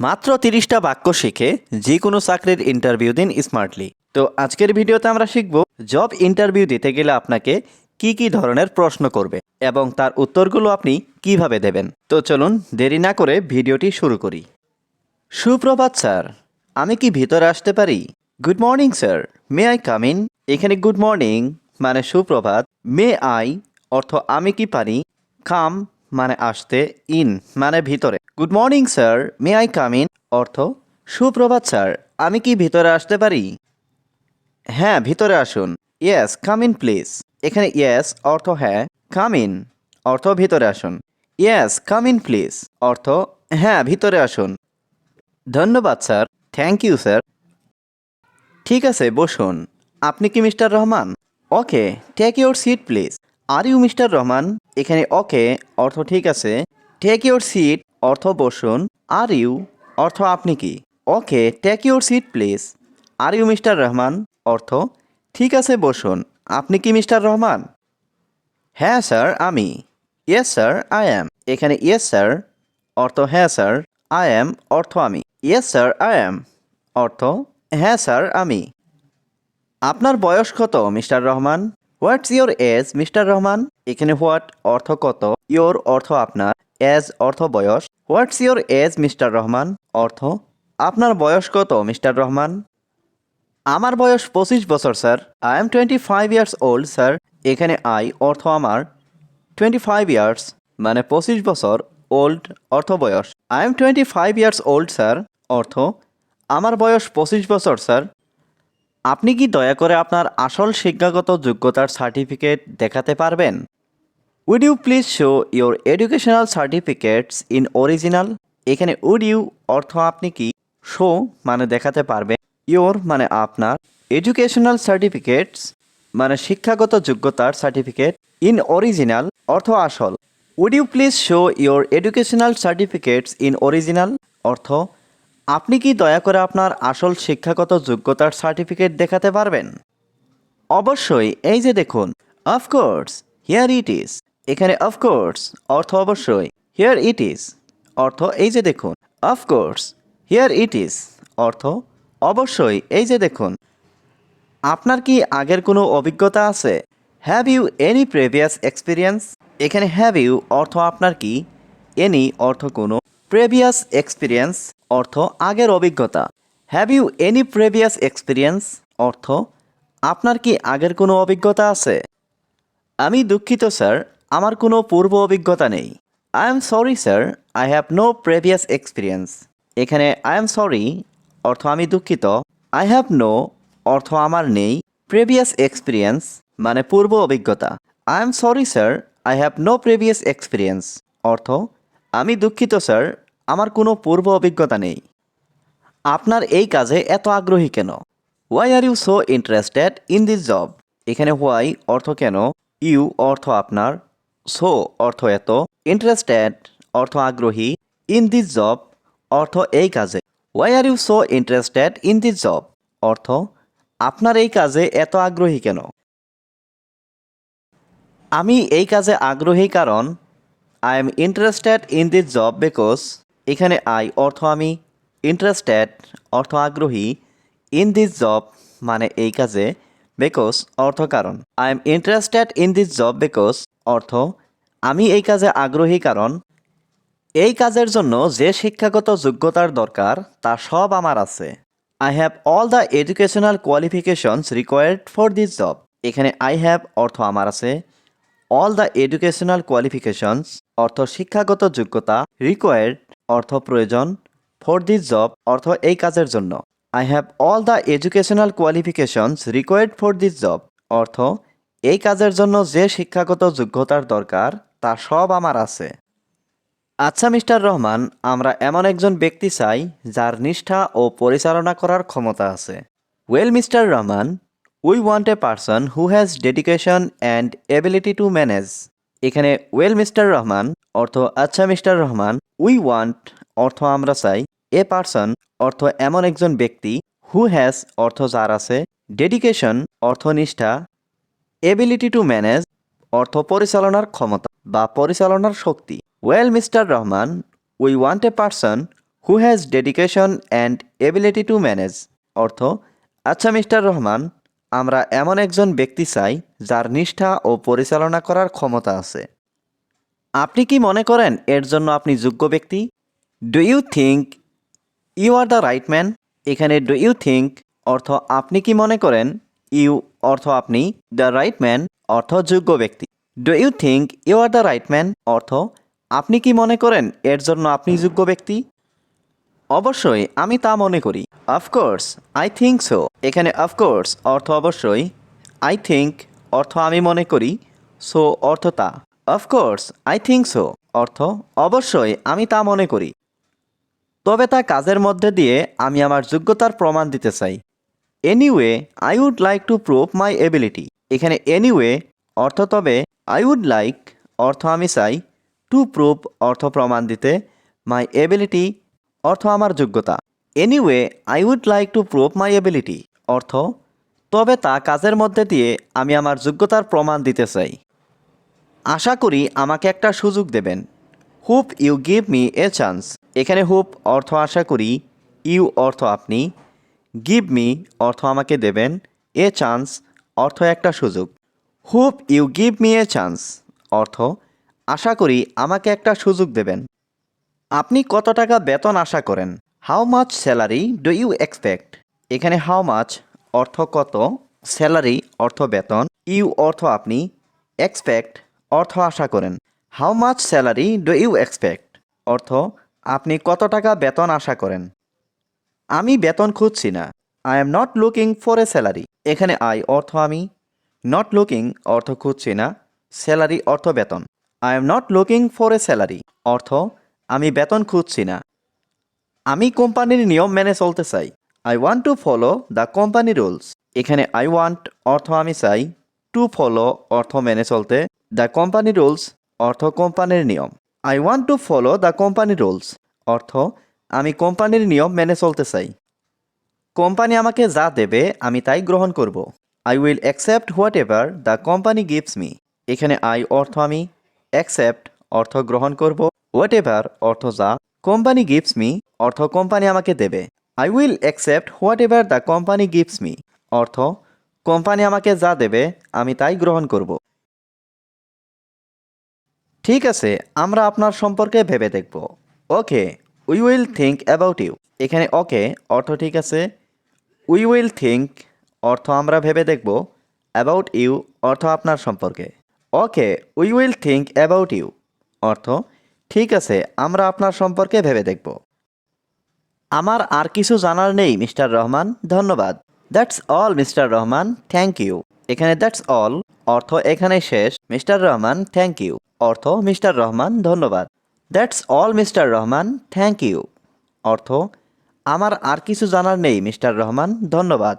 মাত্র তিরিশটা বাক্য শিখে যে কোনো চাকরির ইন্টারভিউ দিন স্মার্টলি তো আজকের ভিডিওতে আমরা শিখব জব ইন্টারভিউ দিতে গেলে আপনাকে কি কি ধরনের প্রশ্ন করবে এবং তার উত্তরগুলো আপনি কীভাবে দেবেন। তো চলুন দেরি না করে ভিডিওটি শুরু করি। সুপ্রভাত স্যার, আমি কি ভিতরে আসতে পারি? Good morning sir may I come in এখানে গুড মর্নিং মানে সুপ্রভাত। মে আই অর্থ আমি কি পারি? কাম মানে আসতে ইন মানে ভিতরে। Good morning sir may I come in অর্থ, সুপ্রভাত স্যার আমি কি ভিতরে আসতে পারি? হ্যাঁ ভিতরে আসুন। ইয়েস কাম ইন প্লিজ এখানে ইয়েস অর্থ হ্যাঁ কাম ইন অর্থ, ভিতরে আসুন। ইয়েস কাম ইন প্লিজ অর্থ হ্যাঁ ভিতরে আসুন। ধন্যবাদ স্যার থ্যাংক ইউ স্যার ঠিক আছে, বসুন। আপনি কি mister Rahman? Okay take your seat please are you mister Rahman? এখানে ওকে, অর্থ ঠিক আছে। টেক ইউর সিট অর্থ বসুন। আর ইউ, অর্থ আপনি কি? Okay, take your seat, please. Are you, mister Rahman? অর্থ, ঠিক আছে, বসুন। আপনি কি, মিস্টার রহমান? হ্যাঁ স্যার, আমি। Yes, sir, I am. এখানে ইয়েস, স্যার, অর্থ হ্যাঁ স্যার, আই অ্যাম, অর্থ, আমি। Yes, sir, I am. অর্থ হ্যাঁ স্যার, আমি। আপনার বয়স কত, mister Rahman? What's your age, mister Rahman? এখানে হোয়াট, অর্থ কত? ইয়োর অর্থ আপনার, এজ অর্থ বয়স। What's your age, mister Rahman? অর্থ, আপনার বয়স কত, মিস্টার রহমান? আমার বয়স পঁচিশ বছর, sir. I am twenty five years old sir. এখানে আই অর্থ আমার টোয়েন্টি ফাইভ ইয়ার্স মানে পঁচিশ বছর ওল্ড অর্থ বয়স। I am twenty five years old sir. অর্থ, আমার বয়স পঁচিশ বছর, স্যার। আপনি কি দয়া করে আপনার আসল শিক্ষাগত যোগ্যতার সার্টিফিকেট দেখাতে পারবেন? Would you please show your educational certificates in original এখানে উড ইউ অর্থ আপনি কি? শো মানে দেখাতে পারবেন ইওর মানে আপনার। এডুকেশনাল সার্টিফিকেটস মানে শিক্ষাগত যোগ্যতার সার্টিফিকেট ইন অরিজিনাল অর্থ আসল। Would you please show your educational certificates in original অর্থ? আপনি কি দয়া করে আপনার আসল শিক্ষাগত যোগ্যতার সার্টিফিকেট দেখাতে পারবেন? অবশ্যই, এই যে দেখুন। Of course here it is এখানে অফকোর্স অর্থ অবশ্যই। হিয়ার ইট ইজ অর্থ এই যে দেখুন। অফকোর্স হিয়ার ইট ইজ অর্থ অবশ্যই এই যে দেখুন। আপনার কি আগের কোনো অভিজ্ঞতা আছে? Have you any previous experience এখানে হ্যাভ ইউ অর্থ আপনার কি? এনি অর্থ কোনো। প্রেভিয়াস এক্সপিরিয়েন্স অর্থ আগের অভিজ্ঞতা। Have you any previous experience অর্থ, আপনার কি আগের কোনো অভিজ্ঞতা আছে? আমি দুঃখিত স্যার আমার কোনো পূর্ব অভিজ্ঞতা নেই। I am sorry sir I have no previous experience এখানে আই এম সরি অর্থ আমি দুঃখিত। আই হ্যাভ নো অর্থ আমার নেই। প্রেভিয়াস এক্সপিরিয়েন্স মানে পূর্ব অভিজ্ঞতা। I am sorry sir I have no previous experience অর্থ আমি দুঃখিত স্যার আমার কোনো পূর্ব অভিজ্ঞতা নেই। আপনার এই কাজে এত আগ্রহী কেন? Why are you so interested in this job এখানে হোয়াই অর্থ কেন? ইউ অর্থ আপনার। সো অর্থ এত ইন্টারেস্টেড অর্থ আগ্রহী ইন দিস জব অর্থ এই কাজে। Why are you so interested in this job অর্থ, আপনার এই কাজে এত আগ্রহী কেন? আমি এই কাজে আগ্রহী কারণ I am interested in this job because এখানে আই অর্থ আমি ইন্টারেস্টেড অর্থ আগ্রহী ইন দিস জব মানে এই কাজে বিকজ অর্থ কারণ। I am interested in this job because অর্থ, আমি এই কাজে আগ্রহী কারণ, এই কাজের জন্য যে শিক্ষাগত যোগ্যতার দরকার, তা সব আমার আছে। I have all the educational qualifications required for this job এখানে আই হ্যাভ অর্থ আমার আছে। অল দ্য এডুকেশনাল কোয়ালিফিকেশনস অর্থ শিক্ষাগত যোগ্যতা রিকোয়ার্ড অর্থ প্রয়োজন ফর দিস জব অর্থ এই কাজের জন্য। I have all the educational qualifications required for this job অর্থ, এই কাজের জন্য যে শিক্ষাগত যোগ্যতার দরকার, তা সব আমার আছে। আচ্ছা মিস্টার রহমান, আমরা এমন একজন ব্যক্তি চাই যার নিষ্ঠা ও পরিচালনা করার ক্ষমতা আছে। Well mister Rahman we want a person who has dedication and ability to manage এখানে ওয়েল মিস্টার রহমান, অর্থ আচ্ছা মিস্টার রহমান উই ওয়ান্ট অর্থ আমরা চাই এ পার্সন অর্থ এমন একজন ব্যক্তি হু হ্যাজ অর্থ যার আছে ডেডিকেশন অর্থ নিষ্ঠা এবিলিটি টু ম্যানেজ অর্থ পরিচালনার ক্ষমতা বা পরিচালনার শক্তি। Well mister Rahman we want a person who has dedication and ability to manage অর্থ আচ্ছা মিস্টার রহমান আমরা এমন একজন ব্যক্তি চাই যার নিষ্ঠা ও পরিচালনা করার ক্ষমতা আছে। আপনি কি মনে করেন এর জন্য আপনি যোগ্য ব্যক্তি? Do you think you are the right man এখানে ডু ইউ থিঙ্ক অর্থ আপনি কি মনে করেন? ইউ অর্থ আপনি দ্য রাইট ম্যান অর্থ যোগ্য ব্যক্তি। Do you think you are the right man অর্থ আপনি কি মনে করেন এর জন্য আপনি যোগ্য ব্যক্তি? অবশ্যই, আমি তা মনে করি। Of course I think so এখানে অফকোর্স অর্থ অবশ্যই। আই থিঙ্ক অর্থ আমি মনে করি। সো অর্থ তা। অফকোর্স আই থিঙ্ক সো অর্থ অবশ্যই, আমি তা মনে করি। তবে তা কাজের মধ্যে দিয়ে আমি আমার যোগ্যতার প্রমাণ দিতে চাই। Anyway I would like to prove my ability এখানে এনিওয়ে অর্থ তবে আই উড লাইক অর্থ আমি চাই টু প্রুভ অর্থ প্রমাণ দিতে মাই এবিলিটি অর্থ আমার যোগ্যতা। Anyway I would like to prove my ability অর্থ তবে তা কাজের মধ্যে দিয়ে আমি আমার যোগ্যতার প্রমাণ দিতে চাই। আশা করি আমাকে একটা সুযোগ দেবেন। Hope you give me a chance এখানে হুপ অর্থ আশা করি, ইউ অর্থ আপনি, গিভ মি অর্থ আমাকে দেবেন, এ চান্স অর্থ একটা সুযোগ। Hope, you give me a chance অর্থ আশা করি আমাকে একটা সুযোগ দেবেন। আপনি কত টাকা বেতন আশা করেন? How much salary do you expect? এখানে হাউ মাচ অর্থ কত? স্যালারি অর্থ বেতন, ইউ অর্থ আপনি, এক্সপেক্ট অর্থ আশা করেন। How much salary do you expect? অর্থ আপনি কত টাকা বেতন আশা করেন? আমি বেতন খুঁজছি না। I am not looking for a salary এখানে আই অর্থ আমি। নট লুকিং অর্থ খুঁজছি না। স্যালারি অর্থ বেতন। I am not looking for a salary অর্থ, আমি বেতন খুঁজছি না। আমি কোম্পানির নিয়ম মেনে চলতে চাই। I want to follow the company rules এখানে আই ওয়ান্ট অর্থ আমি চাই। টু ফলো অর্থ মেনে চলতে। দ্য কোম্পানি রুলস অর্থ কোম্পানির নিয়ম। I want to follow the company rules অর্থ, আমি কোম্পানির নিয়ম মেনে চলতে চাই। কোম্পানি আমাকে যা দেবে, আমি তাই গ্রহণ করব। I will accept whatever the company gives me এখানে আই অর্থ আমি অ্যাকসেপ্ট অর্থ গ্রহণ করব। হোয়াট এভার অর্থ যা কোম্পানি গিভস মি অর্থ কোম্পানি আমাকে দেবে। I will accept whatever the company gives me অর্থ কোম্পানি আমাকে যা দেবে, আমি তাই গ্রহণ করব। ঠিক আছে, আমরা আপনার সম্পর্কে ভেবে দেখব। Okay we will think about you এখানে ওকে অর্থ ঠিক আছে। উই উইল থিঙ্ক অর্থ আমরা ভেবে দেখব। অ্যাবাউট ইউ অর্থ আপনার সম্পর্কে। Okay we will think about you অর্থ ঠিক আছে, আমরা আপনার সম্পর্কে ভেবে দেখব। আমার আর কিছু জানার নেই, মিস্টার রহমান, ধন্যবাদ। That's all mister Rahman thank you এখানে দ্যাটস অল অর্থ এখানে শেষ। মিস্টার রহমান থ্যাংক ইউ অর্থ, মিস্টার রহমান, ধন্যবাদ। That's all mister Rahman thank you অর্থ, আমার আর কিছু জানার নেই মিস্টার রহমান ধন্যবাদ।